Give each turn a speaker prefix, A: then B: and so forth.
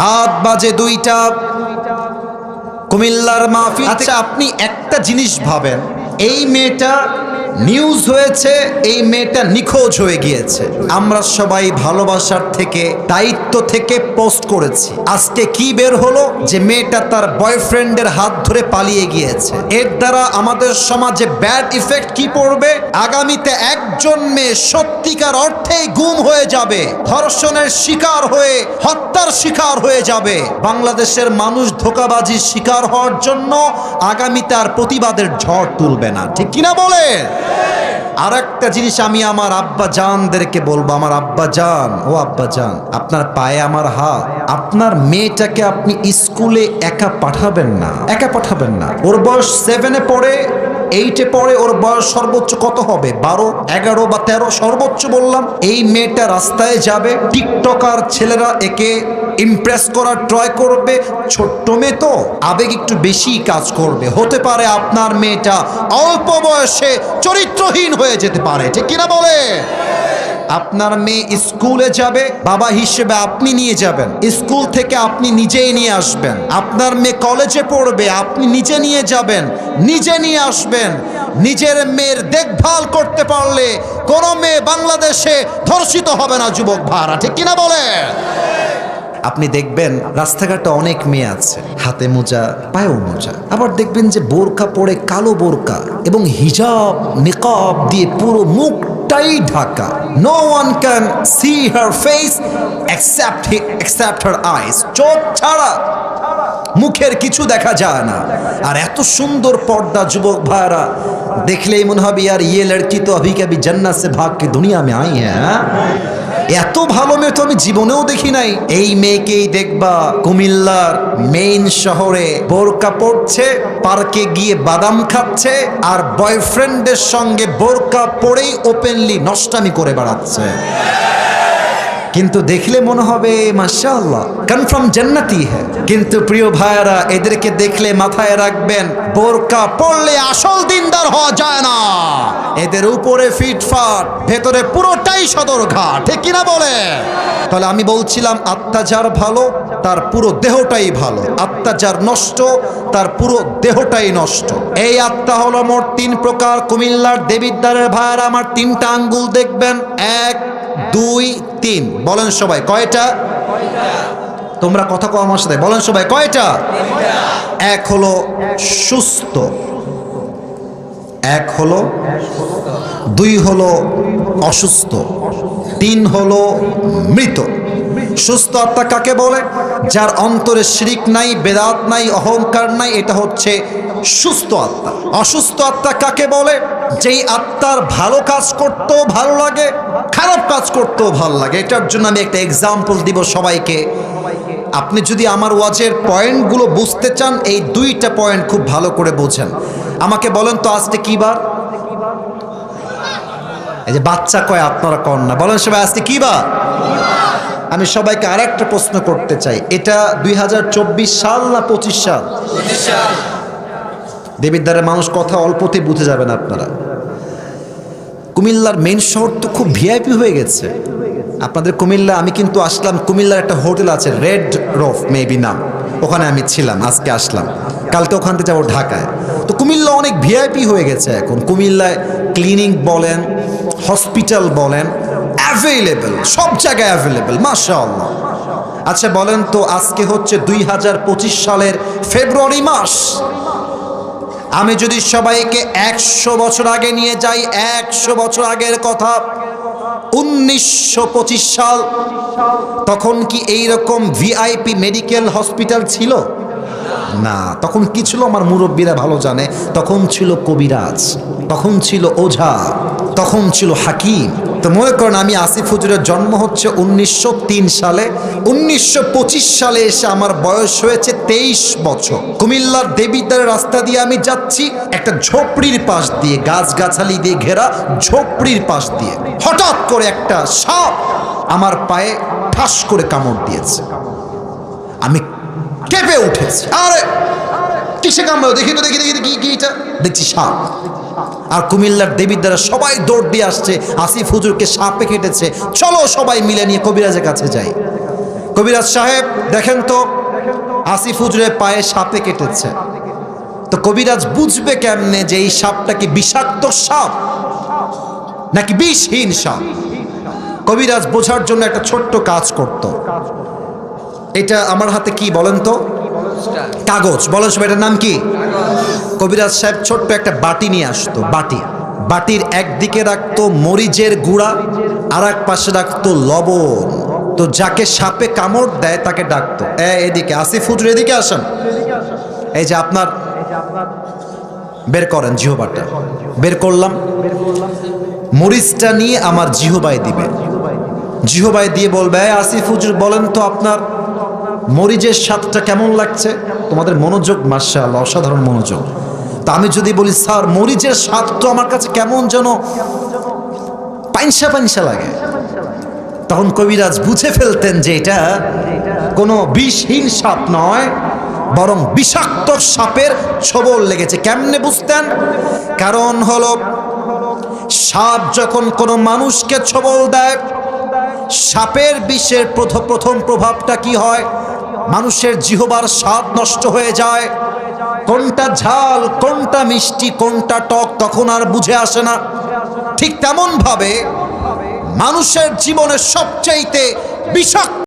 A: রাত বাজে দুইটা। কুমিল্লার মাহফিল। আচ্ছা আপনি একটা জিনিস ভাবেন এই মেয়েটা নিউজ হয়েছে, এই মেয়েটা নিখোঁজ হয়ে গিয়েছে। আমরা সবাই ভালোবাসার থেকে, দায়িত্ব থেকে পোস্ট করেছি। আজকে কি বের হলো? যে মেয়েটা তার বয়ফ্রেন্ডের হাত ধরে পালিয়ে গিয়েছে। এর দ্বারা আমাদের সমাজে ব্যাড ইফেক্ট কি পড়বে? আগামীতে একজন মেয়ে সত্যিকার অর্থেই গুম হয়ে যাবে, ধর্ষণের শিকার হয়ে, হত্যার শিকার হয়ে যাবে। বাংলাদেশের মানুষ ধোকাবাজির শিকার হওয়ার জন্য আগামীতে আর প্রতিবাদের ঝড় তুলবে না। ঠিক কিনা বলে আর একটা জিনিস আমি আমার আব্বা জানদেরকে বলব, আমার আব্বা জান, ও আব্বা জান, আপনার পায়ে আমার হাত, আপনার মেয়েটাকে আপনি স্কুলে একা পাঠাবেন না, একা পাঠাবেন না। ওর বয়স সেভেনে পড়ে এইটে পরে ওর বয়স সর্বোচ্চ কত হবে? বারো, এগারো বা তেরো? সর্বোচ্চ বললাম, এই মেয়েটা রাস্তায় যাবে, টিকটকার ছেলেরা একে ইমপ্রেস করার ট্রয় করবে। ছোট্ট মেয়ে তো, আবেগ একটু বেশি কাজ করবে। হতে পারে আপনার মেয়েটা অল্প বয়সে চরিত্রহীন হয়ে যেতে পারে, ঠিক কিনা বলে আপনার মেয়ে স্কুলে যাবে, বাবা হিসেবে আপনি নিয়ে যাবেন। স্কুল থেকে আপনি নিজেই নিয়ে আসবেন। আপনার মেয়ে কলেজে পড়বে, আপনি নিজে নিয়ে যাবেন, নিজে নিয়ে আসবেন। নিজের মেয়ের দেখভাল করতে পারলে কোনো মেয়ে বাংলাদেশে ধর্ষিত হবে না, যুবক ভাড়া। ঠিক কিনা বলে? আপনি দেখবেন রাস্তাঘাটে অনেক মেয়ে আছে। হাতে মোজা, পায়েও মোজা। আবার দেখবেন যে বোরকা পরে কালো বোরকা এবং হিজাব, নিকাব দিয়ে পুরো পুরোটাই Dhaka. No one can see her face accept accept her eyes চোখ ছাড়া মুখের কিছু দেখা যায় না। আর এত সুন্দর পর্দা যুবক ভাইরা, দেখলেই মনে হবে আর ইয়ে লড়কি তো অভি কবি জন্নাত সে ভাগ কে দুনিয়া মে আই হ্যাঁ? এত ভালো মেয়ে তো আমি জীবনেও দেখি নাই। এই মেয়েকেই দেখবা কুমিল্লার মেইন শহরে বোরকা পড়ছে পার্কে গিয়ে বাদাম খাচ্ছে আর বয়ফ্রেন্ডের সঙ্গে বোরকা পরেই ওপেনলি নষ্টামি করে বেড়াচ্ছে। কিন্তু দেখলে মনে হবে, মাশাআল্লাহ কনফার্ম জান্নাতি হ্যাঁ কিন্তু প্রিয় ভাইয়ারা, এদেরকে দেখলে মাথায় রাখবেন, বোরকা পড়লে আসল দিনদার হওয়া যায় না। এদের উপরে ফিটফাট, ভেতরে পুরোটাই সদর সদরঘাট, ঠিক কিনা বলে? তাহলে আমি বলছিলাম আত্মা যার ভালো, তার পুরো দেহটাই ভালো। আত্মা যার নষ্ট, তার পুরো দেহটাই নষ্ট। এই আত্মা হলো মোট তিন প্রকার। কুমিল্লার দেবিদ্বারের ভাইয়ারা আমার তিনটা আঙ্গুল দেখবেন। এক দুই, তিন। বলেন সবাই, কয়টা? তোমরা কথা কও আমার সাথে। বলেন সবাই, কয়টা? এক হলো সুস্থ। এক হলো দুই হলো অসুস্থ। তিন হলো মৃত। সুস্থ আত্মা কাকে বলে? যার অন্তরে শিরিক নাই, বেদাত নাই, অহংকার নাই, এটা হচ্ছে সুস্থ আত্মা। অসুস্থ আত্মা কাকে বলে? যেই আত্মার ভালো কাজ করতেও ভালো লাগে, খারাপ কাজ করতেও ভালো লাগে। এটার জন্য আমি একটা এক্সাম্পল দিব সবাইকে। আপনি যদি আমার ওয়াজের পয়েন্টগুলো বুঝতে চান, এই দুইটা পয়েন্ট খুব ভালো করে বোঝেন। আমাকে বলেন তো আজকে কি বার? এই যে বাচ্চা কয় আপনারা কন না। বলেন সবাই, আজকে কি বার? আমি সবাইকে আর একটা প্রশ্ন করতে চাই। এটা দুই হাজার চব্বিশ সাল না পঁচিশ সাল? দেবীর দ্বারা মানুষ কথা অল্পতে বুঝে যাবেন আপনারা। কুমিল্লার মেন শহর তো খুব ভিআইপি হয়ে গেছে। আপনাদের কুমিল্লা, আমি কিন্তু আসলাম, কুমিল্লার একটা হোটেল আছে রেড রোফ মেবি নাম ওখানে আমি ছিলাম, আজকে আসলাম। কালকে ওখান থেকে যাব ঢাকায়। তো কুমিল্লা অনেক ভিআইপি হয়ে গেছে এখন। কুমিল্লায় ক্লিনিক বলেন হসপিটাল বলেন অ্যাভেলেবেল সব জায়গায় অ্যাভেলেবেল মাশাআল্লাহ। আচ্ছা বলেন তো আজকে হচ্ছে দুই হাজার পঁচিশ সালের ফেব্রুয়ারি মাস আমি যদি সবাইকে একশো বছর আগে নিয়ে যাই, একশো বছর আগের কথা, উনিশশো পঁচিশ সাল, তখন কি এই রকম ভিআইপি মেডিকেল হসপিটাল ছিল? না, তখন কি ছিল আমার মুরব্বীরা ভালো জানে? তখন ছিল কবিরাজ, তখন ছিল ওঝা, তখন ছিল হাকিম তো মনে করেন আমি আসিফ হুজুরের জন্ম হচ্ছে উনিশশো তিন সালে। উনিশশো পঁচিশ সালে এসে আমার বয়স হয়েছে তেইশ বছর। কুমিল্লার দেবিদ্বারের রাস্তা দিয়ে আমি যাচ্ছি, একটা ঝোপড়ির পাশ দিয়ে, গাছগাছালি দিয়ে ঘেরা ঝোপড়ির পাশ দিয়ে। হঠাৎ করে একটা সাপ আমার পায়ে ঠাস করে কামড় দিয়েছে। আমি কেঁপে উঠেছি। আরে, কিসে কামড়াও দেখি তো দেখি দেখি, কি কি এটা? দেখছি সাপ। আর কুমিল্লার দেবীর দ্বারা সবাই দৌড় দিয়ে আসছে। আসিফ হুজুরকে সাপে কেটেছে। চলো সবাই মিলে নিয়ে কবিরাজের কাছে যাই। কবিরাজ সাহেব, দেখেন তো, আসিফ হুজুরের পায়ে সাপে কেটেছে। তো কবিরাজ বুঝবে কেমনে যে এই সাপটা কি বিষাক্ত সাপ? নাকি বিষহীন সাপ? কবিরাজ বোঝার জন্য একটা ছোট্ট কাজ করত। এটা আমার হাতে কি বলেন তো? কাগজ বলেন সবাই এটার নাম কি? কবিরাজ সাহেব ছোট্ট একটা বাটি নিয়ে আসতো বাটি। বাটির একদিকে রাখতো মরিচের গুঁড়া আর এক পাশে রাখতো লবণ। তো যাকে সাপে কামড় দেয় তাকে ডাকতো। এদিকে আসিফ হুজুর এদিকে আসেন। এই যে আপনার বের করেন জিহবাটা। বের করলাম। মরিচটা নিয়ে আমার জিহবায় দিবে। জিহবায় দিয়ে বলবে "এই আসিফ হুজুর বলেন তো আপনার মরিচের স্বাদটা কেমন লাগছে? তোমাদের মনোযোগ মার্শাল অসাধারণ মনোযোগ। তা আমি যদি বলি, স্যার, মরিচের স্বাদ তো আমার কাছে কেমন যেন পাইনসা পাইনসা লাগে। তখন কবিরাজ বুঝে ফেলতেন যে এটা কোনো বিষহীন সাপ নয়, বরং বিষাক্ত সাপের ছবল লেগেছে। কেমনে বুঝতেন? কারণ হলো, সাপ যখন কোনো মানুষকে ছবল দেয়, সাপের বিষের প্রথম প্রথম প্রভাবটা কি হয়? মানুষের জিহবার স্বাদ নষ্ট হয়ে যায়। কোনটা ঝাল, কোনটা মিষ্টি, কোনটা টক তখন আর বুঝে আসে না। ঠিক তেমন ভাবে মানুষের জীবনের সবচাইতে বিষাক্ত